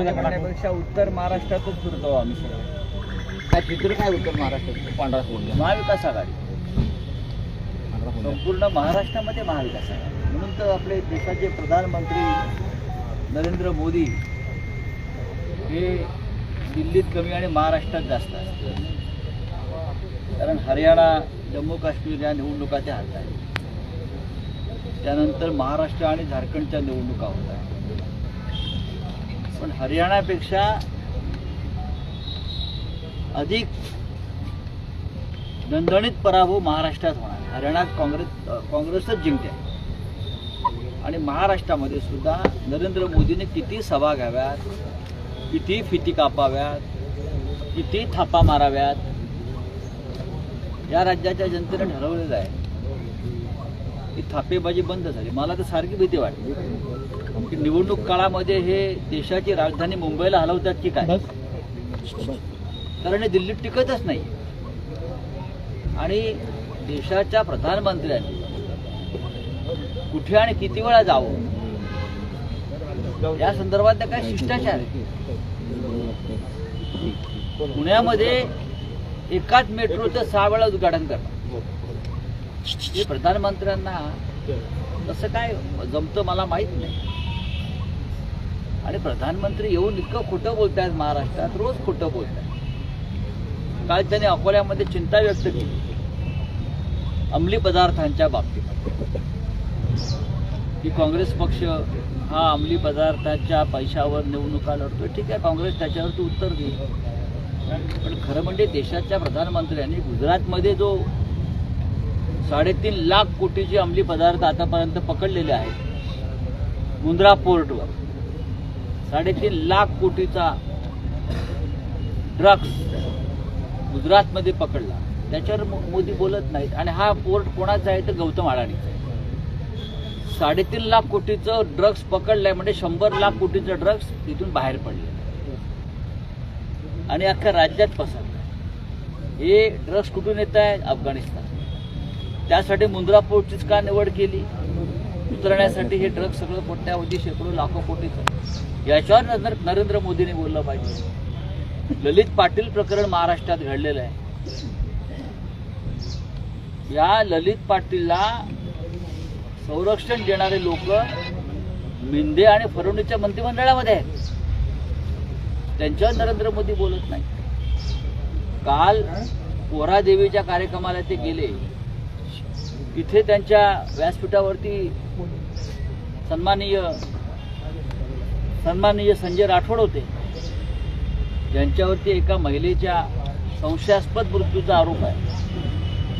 उत्तर महाराष्ट्रातच फिरतो आम्ही सगळे. काय चित्र काय उत्तर महाराष्ट्रात? पांढरा सोडला महाविकास आघाडी. संपूर्ण महाराष्ट्रामध्ये महाविकास आघाडी. म्हणून तर आपले देशाचे प्रधानमंत्री नरेंद्र मोदी हे दिल्लीत कमी आणि महाराष्ट्रात जास्त असतात. कारण हरियाणा जम्मू काश्मीर या निवडणुका त्या हात आहेत त्यानंतर महाराष्ट्र आणि झारखंडच्या निवडणुका होत आहेत. पण हरियाणापेक्षा अधिक दणदणीत पराभव महाराष्ट्रात होणार. हरियाणात काँग्रेस काँग्रेसच जिंकते. आणि महाराष्ट्रामध्ये सुद्धा नरेंद्र मोदीने किती सभा घ्याव्यात किती फिती कापाव्यात किती थापा माराव्यात या राज्याच्या जनतेने ठरवलेलं आहे. की थापेबाजी बंद झाली. मला तर सारखी भीती वाटते की निवडणूक काळामध्ये हे देशाची राजधानी मुंबईला हलवतात की काय? कारण हे दिल्लीत टिकतच नाही. आणि देशाच्या प्रधानमंत्र्यांनी कुठे आणि किती वेळा जावं? या संदर्भात काय शिष्टाचार पुण्यामध्ये एकाच मेट्रोचं सहा वेळा उद्घाटन करणार हे प्रधानमंत्र्यांना तसं काय जमतं मला माहीत नाही. आणि प्रधानमंत्री येऊन इतकं खोटं बोलतायत महाराष्ट्रात रोज खोटं बोलतायत. काल त्यांनी अकोल्यामध्ये चिंता व्यक्त केली. अंमली पदार्थांच्या बाबतीत. की काँग्रेस पक्ष हा अंमली पदार्थाच्या पैशावर निवडणुका लढतोय. ठीक आहे काँग्रेस त्याच्यावरती उत्तर देईल. पण खरं म्हणजे देशाच्या प्रधानमंत्र्यांनी गुजरातमध्ये जो साडेतीन लाख कोटीचे अंमली पदार्थ आतापर्यंत पकडलेले आहेत. मुंद्रा पोर्टवर. साडेतीन लाख कोटीचा ड्रग्स गुजरातमध्ये पकडला. त्याच्यावर मोदी बोलत नाहीत. आणि हा पोर्ट कोणाचा आहे तर गौतम अडाणीचा आहे. साडेतीन लाख कोटीचं ड्रग्स पकडलंय म्हणजे शंभर लाख कोटीचं ड्रग्स तिथून बाहेर पडले. आणि अख्ख्या राज्यात पसरलं हे ड्रग्स कुठून येत आहे अफगाणिस्तान. त्यासाठी मुंद्रा पोर्टचीच का निवड केली? उतरण्यासाठी हे ट्रक सगळं कोट्यावधी शेकडो लाखो कोटीचं याच्यावर नंतर नरेंद्र मोदींनी बोललं पाहिजे. ललित पाटील प्रकरण महाराष्ट्रात घडलेलं आहे. या ललित पाटीलला संरक्षण देणारे लोक मिंदे आणि फरवणीच्या मंत्रिमंडळामध्ये आहेत. त्यांच्यावर नरेंद्र मोदी बोलत नाही काल कोरादेवीच्या कार्यक्रमाला ते गेले. तिथे त्यांच्या व्यासपीठावरती सन्माननीय सन्माननीय संजय राठोड होते. ज्यांच्यावरती एका महिलेच्या संशयास्पद मृत्यूचा आरोप आहे.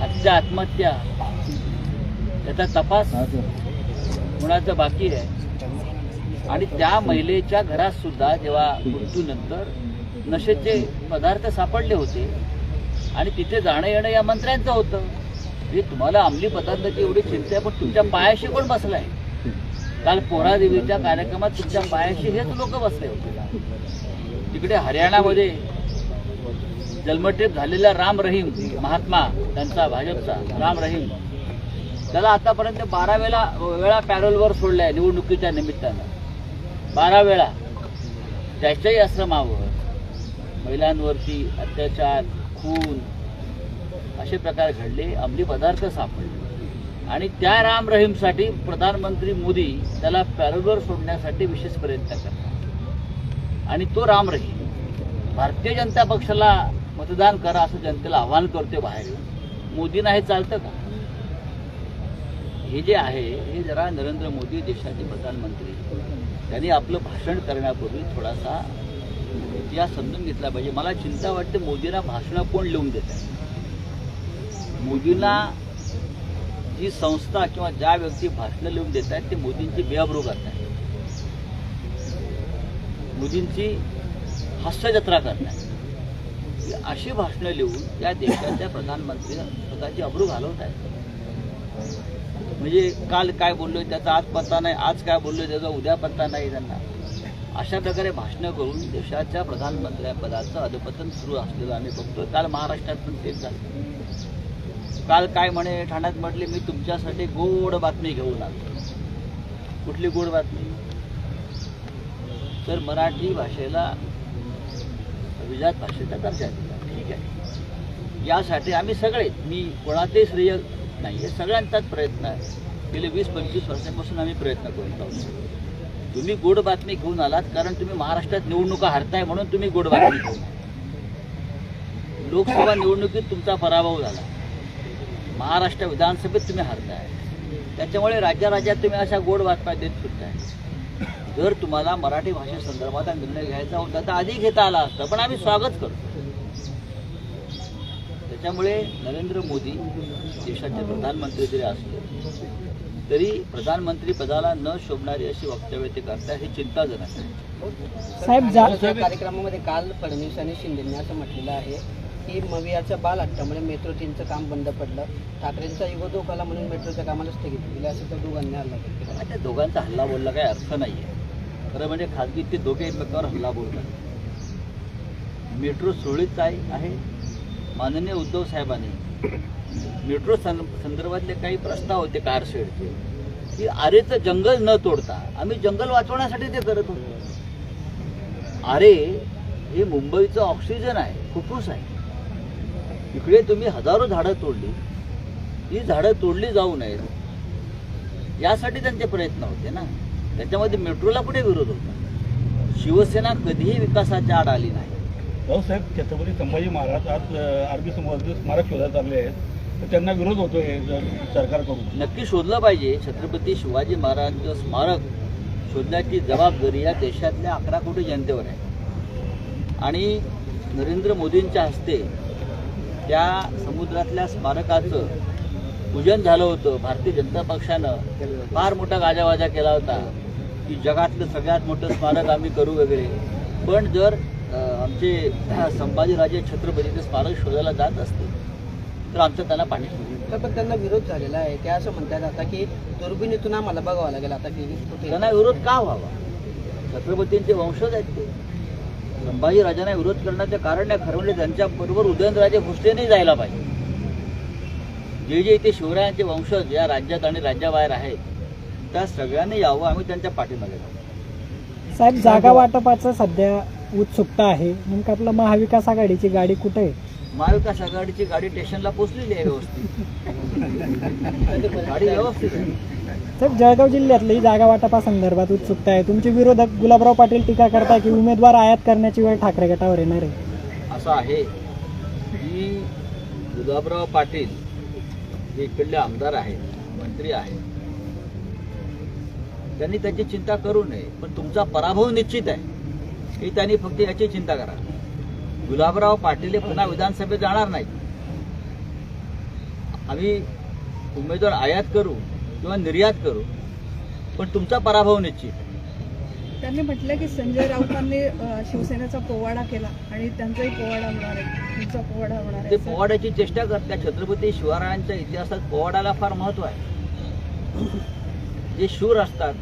हत्या आत्महत्या त्याचा तपास होण्याचं बाकी आहे. आणि त्या महिलेच्या घरात सुद्धा जेव्हा मृत्यूनंतर नशेचे पदार्थ सापडले होते आणि तिथे जाणं येणं या मंत्र्यांचं होतं. म्हणजे तुम्हाला अंमली पदार्थाची एवढी चिंता आहे पण तुमच्या पायाशी कोण बसलाय? काल पोरादेवीच्या कार्यक्रमात तुमच्या पायाशी हेच लोक बसले होते. तिकडे हरियाणामध्ये जन्मठेप झालेला राम रहीम महात्मा त्यांचा भाजपचा राम रहीम त्याला आतापर्यंत बारा वेळा वेळा पॅरोलवर सोडलाय निवडणुकीच्या निमित्तानं. बारा वेळा त्याच्याही आश्रमावर महिलांवरती अत्याचार खून असे प्रकार घडले अंमली पदार्थ सापडले. आणि त्या राम रहीमसाठी प्रधानमंत्री मोदी त्याला पॅरोलवर सोडण्यासाठी विशेष प्रयत्न करतात. आणि तो राम रहीम भारतीय जनता पक्षाला मतदान करा असं जनतेला आव्हान करते बाहेर मोदींना हे चालतं का? हे जे आहे हे जरा नरेंद्र मोदी देशाचे प्रधानमंत्री त्यांनी आपलं भाषण करण्यापूर्वी थोडासा इतिहास समजून घेतला पाहिजे. मला चिंता वाटते मोदींना भाषणं कोण लिहून देत आहे मोदींना जी संस्था किंवा ज्या व्यक्ती भाषणं लिहून देत आहेत ते मोदींची बेअब्रू करतात मोदींची हास्यजत्रा करतात अशी भाषणं लिहून या देशाच्या प्रधानमंत्री स्वतःची अब्रू घालवत आहेत. म्हणजे काल काय बोललोय त्याचा आज पत्ता नाही आज काय बोललोय त्याचा उद्या पत्ता नाही त्यांना. अशा प्रकारे भाषणं करून देशाच्या प्रधानमंत्र्यापदाचं अधपतन सुरू असलेलं आम्ही बघतो काल महाराष्ट्रात पण तेच झालं. काल काय म्हणे ठाण्यात म्हटले मी तुमच्यासाठी गोड बातमी घेऊन आलो. कुठली गोड बातमी? तर मराठी भाषेला अभिजात भाषेचा दर्जा दिला. ठीक आहे. यासाठी आम्ही सगळे मी कोणाचे श्रेय नाही हे सगळ्यांचाच प्रयत्न आहे. गेले वीस पंचवीस वर्षांपासून आम्ही प्रयत्न करत आहोत तुम्ही गोड बातमी घेऊन आलात कारण तुम्ही महाराष्ट्रात निवडणुका हरताय म्हणून तुम्ही गोड बातमी घेऊन लोकसभा निवडणुकीत तुमचा पराभव झाला. महाराष्ट्र विधानसभेत तुम्ही हरताय. त्याच्यामुळे राज्या राज्यात तुम्ही अशा गोड बातम्या देत फिरताय. जर तुम्हाला मराठी भाषेसंदर्भात हा निर्णय घ्यायचा होता तर आधी घेता आला असता पण आम्ही स्वागत करतो. त्याच्यामुळे नरेंद्र मोदी देशाचे प्रधानमंत्री जरी असले तरी प्रधानमंत्री पदाला न शोभणारी अशी वक्तव्य ते करतात हे चिंताजनक आहे. साहेब कार्यक्रमामध्ये काल फडणवीस आणि शिंदेंनी असं म्हटलेलं आहे की मवियाचं बाल हट्टामुळे मेट्रो तीनचं काम बंद पडलं. ठाकरेंचा युग धोकाला म्हणून मेट्रोच्या कामाला स्थगित दिलं असं त्या दोघांनी हल्ला केला. त्या दोघांचा हल्ला बोलला काही अर्थ नाही आहे खरं म्हणजे खाजगी ते दोघे एकमेकावर हल्ला बोलतात. मेट्रो सुरळीत आहे आहे माननीय उद्धव साहेबांनी. मेट्रो सं संदर्भातले काही प्रस्ताव होते कारशेडचे की आरेचं जंगल न तोडता आम्ही जंगल वाचवण्यासाठी ते करत होतो. आरे हे मुंबईचं ऑक्सिजन आहे फुफ्फुस आहे. इकडे तुम्ही हजारो झाडं तोडली. ही झाडं तोडली जाऊ नयेत. यासाठी त्यांचे प्रयत्न होते ना. त्याच्यामध्ये मेट्रोला कुठे विरोध होता? शिवसेना कधीही विकासाच्या आड आली नाही. भाऊसाहेब छत्रपती संभाजी महाराज आज आरबी समाजाचे स्मारक शोधायला चालले आहेत तर त्यांना विरोध होतोय सरकारकडून. नक्की शोधलं पाहिजे. छत्रपती शिवाजी महाराजांचं स्मारक शोधण्याची जबाबदारी या देशातल्या अकरा कोटी जनतेवर आहे. आणि नरेंद्र मोदींच्या हस्ते त्या समुद्रातल्या स्मारकाचं पूजन झालं होतं. भारतीय जनता पक्षानं फार मोठा गाजावाजा केला होता की जगातलं सगळ्यात मोठं स्मारक आम्ही करू वगैरे. पण जर आमचे संभाजीराजे छत्रपती ते स्मारक शोधायला जात असतील तर आमचं त्यांना तर पण त्यांना विरोध झालेला आहे. ते असं म्हणतात आता की दुर्बिणीतून आम्हाला बघावं लागेल आता की त्यांना विरोध का व्हावा? छत्रपतींचे वंशज आहेत ते. संभाजी राजांना विरोध करण्याचं कारण नाही खरं म्हणजे त्यांच्याबरोबर उदयनराजे भोसलेने जायला पाहिजे. जे जे इथे शिवरायांचे वंशज या राज्यात आणि राज्याबाहेर आहेत त्या सगळ्यांनी यावं आम्ही त्यांच्या पाठीमागे जाऊ. साहेब जागा वाटपाचं सध्या उत्सुकता आहे. नेमकं आपलं महाविकास आघाडीची गाडी कुठे आहे? महाविकास आघाडीची गाडी स्टेशनला पोहोचलेली आहे व्यवस्थित. गाडी व्यवस्थित आहे. साहेब जळगाव जिल्ह्यातली जागा वाटपासंदर्भात उत्सुकता आहे. तुमचे विरोधक गुलाबराव पाटील टीका करताय की उमेदवार आयात करण्याची वेळ ठाकरे गटावर येणार आहे. असं आहे की गुलाबराव पाटील जे इकडले आमदार आहेत मंत्री आहेत त्यांनी त्याची चिंता करू नये पण तुमचा पराभव निश्चित आहे ही त्यांनी फक्त याची चिंता करा. गुलाबराव पाटील हे पुन्हा विधानसभेत जाणार नाहीत. आम्ही उमेदवार आयात करू किंवा निर्यात करू पण तुमचा पराभव निश्चित. त्यांनी म्हटलं की संजय राऊतांनी शिवसेनेचा पोवाडा केला आणि त्यांचाही पोवाडा होणार आहे. तुमचा पोवाडा होणार ते आहे पोवाड्याची चेष्टा करतात. छत्रपती शिवरायांच्या इतिहासात पोवाड्याला फार महत्त्व आहे. जे शूर असतात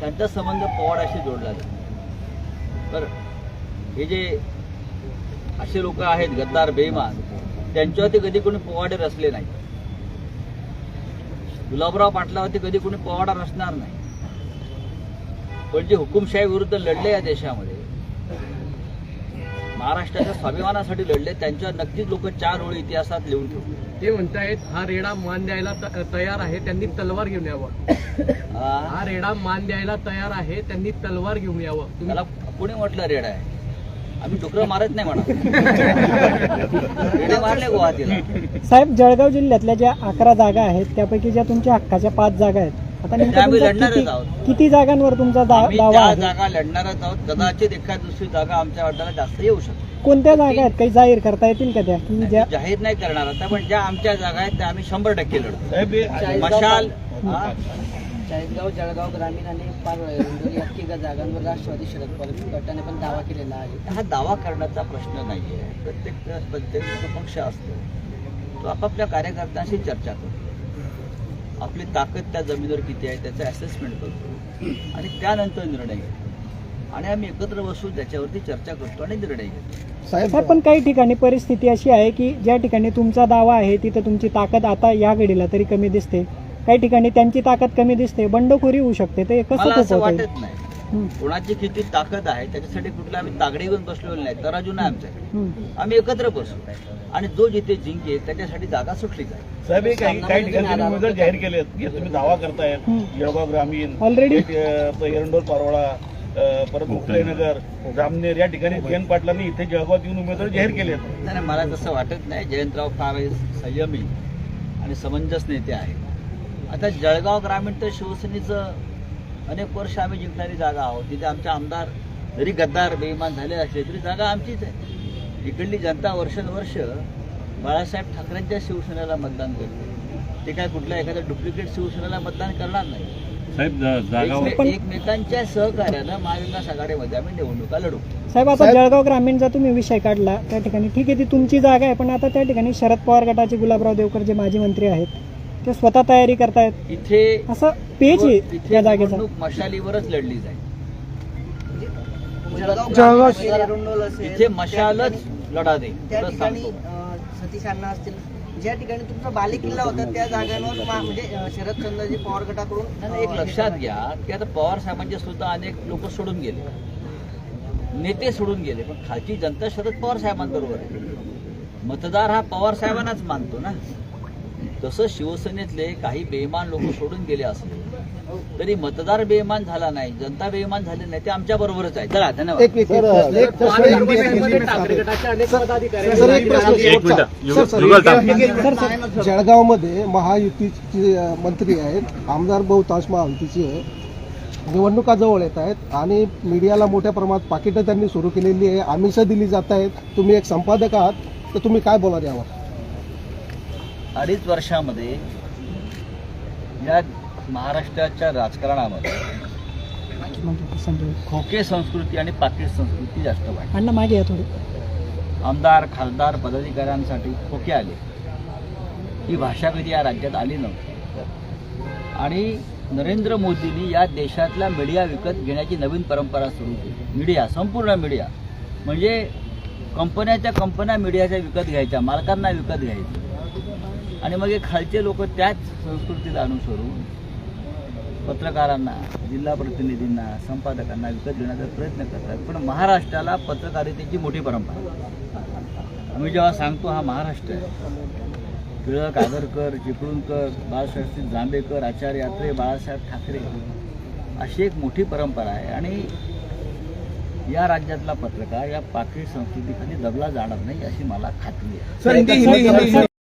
त्यांचा संबंध पोवाड्याशी जोडला जातो. बरं हे जे असे लोक आहेत गद्दार बेईमान त्यांच्यावरती कधी कोणी पोवाडे रचले नाही गुलाबराव पाटलावरती कधी कोणी पोवाडा रचणार नाही. पण जे हुकुमशाही विरुद्ध लढले या देशामध्ये महाराष्ट्राच्या स्वाभिमानासाठी लढले त्यांच्यावर नक्कीच लोक चार ओळी इतिहासात लिहून ठेवले ते म्हणतायत हा रेडा मान द्यायला तयार आहे त्यांनी तलवार घेऊन यावं. हा रेडा मान द्यायला तयार आहे त्यांनी तलवार घेऊन यावं. तुम्ही त्याला कोणी म्हटलं रेडा आहे? आम्ही डुकरं मारत नाही म्हणा. मारले गुवाहाटीला. साहेब जळगाव जिल्ह्यातल्या ज्या अकरा जागा आहेत त्यापैकी ज्या तुमच्या हक्काच्या पाच जागा आहेत आता आम्ही लढणारच आहोत. किती जागांवर तुमचा आम्ही दावा त्या आहे? जागा लढणारच आहोत. कदाचित एखाद दुसरी जागा आमच्या वाटाला जास्त येऊ शकते. कोणत्या जागा आहेत? काही जाहीर करता येतील का त्या? की ज्या जाहीर नाही करणार आता पण ज्या आमच्या जागा आहेत त्या आम्ही शंभर टक्के लढतो. हे मशाल हा, चाळीसगाव जळगाव ग्रामीण आणि पार इंदोरी या तिघा जागांवर राष्ट्रवादी शरद पवार गटाने पण दावा केलेला आहे. हा दावा करण्याचा प्रश्न नाही आहे प्रत्येक प्रत्येक जो पक्ष असतो. तो आपापल्या कार्यकर्त्यांशी चर्चा करतो. आपली ताकद त्या जमिनीवर किती आहे त्याचं असेसमेंट करतो. आणि त्यानंतर निर्णय घेतो. आणि आम्ही एकत्र बसून त्याच्यावरती चर्चा करतो आणि निर्णय घेतो. साहेब पण काही ठिकाणी परिस्थिती अशी आहे की ज्या ठिकाणी तुमचा दावा आहे तिथं तुमची ताकद आता या घडीला तरी कमी दिसते. काही ठिकाणी त्यांची ताकद कमी दिसते बंडखोरी होऊ शकते. ते कसं मला असं थोपवता येईल? वाटत नाही. कोणाची किती ताकद आहे त्याच्यासाठी कुठला आम्ही तागडे घेऊन बसलेलो नाही. तराजू नाही आमच्या. आम्ही एकत्र बसू. आणि जो जिथे जिंकेल त्याच्यासाठी जागा सुटली जाईल. साहेब हे काही काही ठिकाणी तुम्ही उमेदवार जाहीर केलेत. की तुम्ही दावा करतायत हम्म. जळगाव ग्रामीण Already? एक, अं, एरंडोल पारोळा अं, परत मुक्ताईनगर जामनेर या ठिकाणी जयंत पाटलांनी इथे जळगावात येऊन उमेदवार जाहीर केलेत. नाही नाही, मला तसं वाटत नाही. जयंतराव फार संयमी आणि समंजस नेते आहेत. आता जळगाव ग्रामीण तर शिवसेनेचं अनेक वर्ष आम्ही जिंकणारी जागा आहोत. तिथे आमचे आमदार जरी गद्दार बेईमान झाले असले तरी जागा आमचीच आहे. इकडली जनता वर्षानुवर्ष बाळासाहेब ठाकरेंच्या शिवसेनेला मतदान करते. ते काय कुठल्या एखाद्या डुप्लिकेट शिवसेनेला मतदान करणार नाही. साहेब एकमेकांच्या सहकार्यानं महाविकास आघाडीमध्ये आम्ही निवडणुका लढू. साहेब आता जळगाव ग्रामीणचा तुम्ही विषय काढला त्या ठिकाणी ठीक आहे ती तुमची जागा आहे पण आता त्या ठिकाणी शरद पवार गटाचे गुलाबराव देवकर जे माजी मंत्री आहेत ते स्वतः तयारी करतायत? इथे असं पेच आहे इथे या जागेचा. निवडणूक मशालीवरच लढली जाईल. जळगाव असेल इथे मशालच लढा दे त्या एवढं ठिकाणी सांगतो. अं, सतीश अण्णा असतील ज्या ठिकाणी तुमचा बालेकिल्ला होता त्या जागांवर मा- म्हणजे अं, शरद चंद्रजी पवार गटाकडून आणि एक लक्षात घ्या की आता पवार साहेबांचे सुद्धा अनेक लोक सोडून गेले. नेते सोडून गेले पण खालची जनता शरद पवार साहेबांबरोबर आहे. मतदार हा पवार साहेबांनाच मानतो ना. तसं शिवसेनेतले काही बेईमान लोक सोडून गेले असले तरी मतदार बेईमान झाला नाही जनता बेईमान झाली नाही ते आमच्या बरोबरच आहे. चला धन्यवाद. महाविकासमध्ये ठाकरे गटाचे अनेक पदाधिकारी आहेत. एक मिनिट जुगल थांब. जळगावमध्ये महायुतीचे मंत्री आहेत आमदार बहुतांश महायुतीचे आहे निवडणुका जवळ येत आहेत आणि मीडियाला मोठ्या प्रमाणात पाकिटं त्यांनी सुरू केलेली आहे. आमिषं दिली जात आहेत. तुम्ही एक संपादक आहात तर तुम्ही काय बोलाल यावर? अडीच वर्षामध्ये या महाराष्ट्राच्या राजकारणामध्ये खोके संस्कृती आणि पाकिट संस्कृती जास्त वाढली. मागे आमदार खासदार पदाधिकाऱ्यांसाठी खोके आले. ही भाषा कधी या राज्यात आली नव्हती. आणि नरेंद्र मोदींनी या देशातला मीडिया विकत घेण्याची नवीन परंपरा सुरू केली. मीडिया संपूर्ण मीडिया. म्हणजे कंपन्याच्या कंपन्या मीडियाच्या विकत घ्यायच्या मालकांना विकत घ्यायच्या आणि मग हे खालचे लोक त्याच संस्कृतीला अनुसरून पत्रकारांना जिल्हा प्रतिनिधींना संपादकांना विकत घेण्याचा प्रयत्न करतात. पण महाराष्ट्राला पत्रकारितेची मोठी परंपरा. आम्ही मी जेव्हा सांगतो हा महाराष्ट्र आहे. टिळक आगरकर चिपळूणकर बाळशास्त्री जांभेकर आचार्य यात्रे बाळासाहेब ठाकरे अशी एक मोठी परंपरा आहे. आणि या राज्यातला पत्रकार या पाकिट संस्कृतीखाली दबला जाणार नाही अशी मला खात्री आहे.